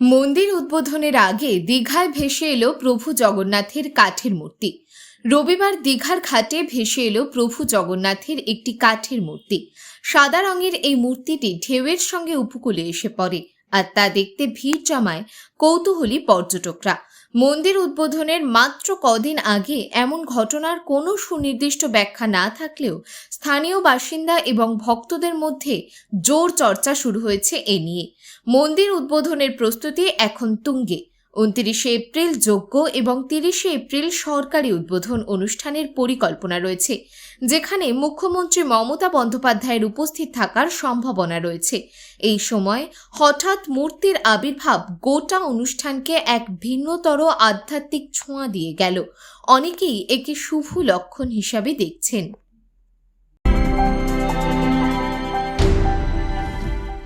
মন্দির উদ্বোধনের আগে দীঘায় ভেসে এলো প্রভু জগন্নাথের কাঠের মূর্তি। রবিবার দীঘার ঘাটে ভেসে এলো প্রভু জগন্নাথের একটি কাঠের মূর্তি। সাদা রঙের এই মূর্তিটি ঢেউয়ের সঙ্গে উপকূলে এসে পড়ে। আর তা দেখতে ভিড় জমায় কৌতূহলী পর্যটকরা। মন্দির উদ্বোধনের মাত্র কদিন আগে এমন ঘটনার কোনো সুনির্দিষ্ট ব্যাখ্যা না থাকলেও স্থানীয় বাসিন্দা এবং ভক্তদের মধ্যে জোর চর্চা শুরু হয়েছে এ নিয়ে। মন্দির উদ্বোধনের প্রস্তুতি এখন তুঙ্গে। উনত্রিশে এপ্রিল যোগ্য এবং তিরিশে এপ্রিল সরকারি উদ্বোধন অনুষ্ঠানের পরিকল্পনা রয়েছে, যেখানে মুখ্যমন্ত্রী মমতা বন্দ্যোপাধ্যায়ের উপস্থিত থাকার সম্ভাবনা রয়েছে। এই সময় হঠাৎ মূর্তির আবির্ভাব গোটা অনুষ্ঠানকে এক ভিন্নতর আধ্যাত্মিক ছোঁয়া দিয়ে গেল। অনেকেই একে শুভ লক্ষণ হিসাবে দেখছেন।